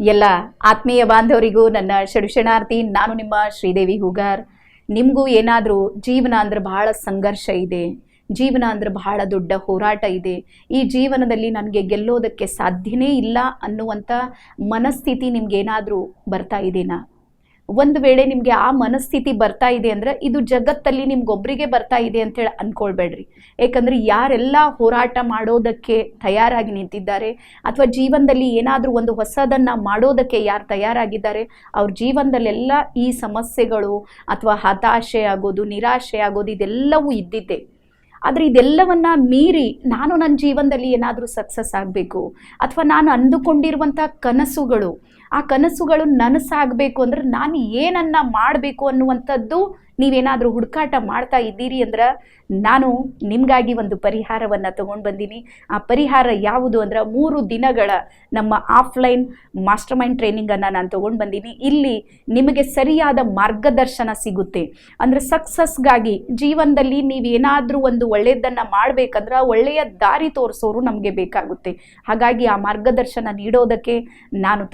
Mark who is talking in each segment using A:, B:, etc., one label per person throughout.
A: ಎಲ್ಲ ಆತ್ಮೀಯ ಬಾಂಧವರಿಗೂ ನನ್ನ ಷಡುಷಣಾರ್ಥಿ, ನಾನು ನಿಮ್ಮ ಶ್ರೀದೇವಿ ಹೂಗಾರ್. ನಿಮಗೂ ಏನಾದರೂ ಜೀವನ ಅಂದ್ರೆ ಬಹಳ ಸಂಘರ್ಷ ಇದೆ. ಜೀವನ ಅಂದ್ರೆ ಬಹಳ ದೊಡ್ಡ ಹೋರಾಟ ಇದೆ. ಈ ಜೀವನದಲ್ಲಿ ನನಗೆ ಗೆಲ್ಲೋದಕ್ಕೆ ಸಾಧ್ಯನೇ ಇಲ್ಲ ಅನ್ನುವಂಥ ಮನಸ್ಥಿತಿ ನಿಮ್ಗೇನಾದರೂ ಬರ್ತಾ ಇದೆನಾ? ಒಂದು ವೇಳೆ ನಿಮಗೆ ಆ ಮನಸ್ಥಿತಿ ಬರ್ತಾ ಇದೆ ಅಂದ್ರೆ ಇದು ಜಗತ್ತಲ್ಲಿ ನಿಮ್ಗೊಬ್ಬರಿಗೆ ಬರ್ತಾ ಇದೆ ಅಂತೇಳಿ ಅಂದ್ಕೊಳ್ಬೇಡ್ರಿ ಏಕೆಂದರೆ ಯಾರೆಲ್ಲ ಹೋರಾಟ ಮಾಡೋದಕ್ಕೆ ತಯಾರಾಗಿ ನಿಂತಿದ್ದಾರೆ, ಅಥವಾ ಜೀವನದಲ್ಲಿ ಏನಾದರೂ ಒಂದು ಹೊಸದನ್ನ ಮಾಡೋದಕ್ಕೆ ಯಾರು ತಯಾರಾಗಿದ್ದಾರೆ, ಅವ್ರ ಜೀವನದಲ್ಲೆಲ್ಲ ಈ ಸಮಸ್ಯೆಗಳು ಅಥವಾ ಹತಾಶೆ ಆಗೋದು, ನಿರಾಶೆ ಆಗೋದು ಇದೆಲ್ಲವೂ ಇದ್ದಿದ್ದೆ. ಆದರೆ ಇದೆಲ್ಲವನ್ನ ಮೀರಿ ನಾನು ನನ್ನ ಜೀವನದಲ್ಲಿ ಏನಾದರೂ ಸಕ್ಸಸ್ ಆಗಬೇಕು, ಅಥವಾ ನಾನು ಅಂದುಕೊಂಡಿರುವಂಥ ಕನಸುಗಳು ಆ ಕನಸುಗಳು ನನಸಾಗಬೇಕು ಅಂದ್ರೆ ನಾನು ಏನನ್ನ ಮಾಡಬೇಕು ಅನ್ನುವಂಥದ್ದು ನೀವೇನಾದರೂ ಹುಡುಕಾಟ ಮಾಡ್ತಾ ಇದ್ದೀರಿ ಅಂದ್ರೆ ನಾನು ನಿಮಗಾಗಿ ಒಂದು ಪರಿಹಾರವನ್ನು ತಗೊಂಡು ಬಂದೀನಿ. ಆ ಪರಿಹಾರ ಯಾವುದು ಅಂದ್ರೆ ಮೂರು ದಿನಗಳ ನಮ್ಮ ಆಫ್ಲೈನ್ ಮಾಸ್ಟರ್ ಮೈಂಡ್ ಟ್ರೈನಿಂಗನ್ನು ನಾನು ತೊಗೊಂಡು ಬಂದೀನಿ. ಇಲ್ಲಿ ನಿಮಗೆ ಸರಿಯಾದ ಮಾರ್ಗದರ್ಶನ ಸಿಗುತ್ತೆ. ಅಂದರೆ ಸಕ್ಸಸ್ಗಾಗಿ ಜೀವನದಲ್ಲಿ ನೀವೇನಾದರೂ ಒಂದು ಒಳ್ಳೆಯದನ್ನು ಮಾಡಬೇಕಂದ್ರೆ ಒಳ್ಳೆಯ ದಾರಿ ತೋರಿಸೋರು ನಮಗೆ ಬೇಕಾಗುತ್ತೆ. ಹಾಗಾಗಿ ಆ ಮಾರ್ಗದರ್ಶನ ನೀಡೋದಕ್ಕೆ ನಾನು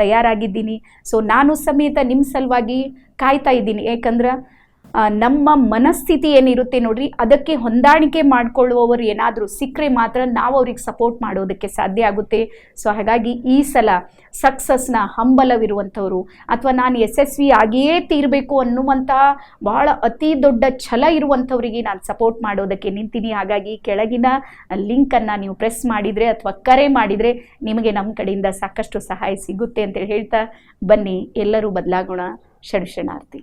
A: ತಯಾರಾಗಿದ್ದೀನಿ ಸೊ ನಾನು ಸಮೇತ ನಿಮ್ಮ ಸಲುವಾಗಿ ಕಾಯ್ತಾ ಇದ್ದೀನಿ. ಯಾಕಂದ್ರೆ ನಮ್ಮ ಮನಸ್ಥಿತಿ ಏನಿರುತ್ತೆ ನೋಡ್ರಿ, ಅದಕ್ಕೆ ಹೊಂದಾಣಿಕೆ ಮಾಡಿಕೊಳ್ಳುವವರು ಏನಾದರೂ ಸಿಕ್ಕರೆ ಮಾತ್ರ ನಾವು ಅವ್ರಿಗೆ ಸಪೋರ್ಟ್ ಮಾಡೋದಕ್ಕೆ ಸಾಧ್ಯ ಆಗುತ್ತೆ. ಸೊ ಹಾಗಾಗಿ ಈ ಸಲ ಸಕ್ಸಸ್ನ ಹಂಬಲವಿರುವಂಥವ್ರು, ಅಥವಾ ನಾನು ಯಶಸ್ವಿ ಆಗಿಯೇ ತೀರಬೇಕು ಅನ್ನುವಂತಹ ಬಹಳ ಅತಿ ದೊಡ್ಡ ಛಲ ಇರುವಂಥವ್ರಿಗೆ ನಾನು ಸಪೋರ್ಟ್ ಮಾಡೋದಕ್ಕೆ ನಿಂತೀನಿ. ಹಾಗಾಗಿ ಕೆಳಗಿನ ಲಿಂಕನ್ನು ನೀವು ಪ್ರೆಸ್ ಮಾಡಿದರೆ ಅಥವಾ ಕರೆ ಮಾಡಿದರೆ ನಿಮಗೆ ನಮ್ಮ ಕಡೆಯಿಂದ ಸಾಕಷ್ಟು ಸಹಾಯ ಸಿಗುತ್ತೆ ಅಂತೇಳಿ ಹೇಳ್ತಾ ಬನ್ನಿ. ಎಲ್ಲರೂ ಬದಲಾಗೋಣ. ಷಡ್ಷಣಾರ್ಥಿ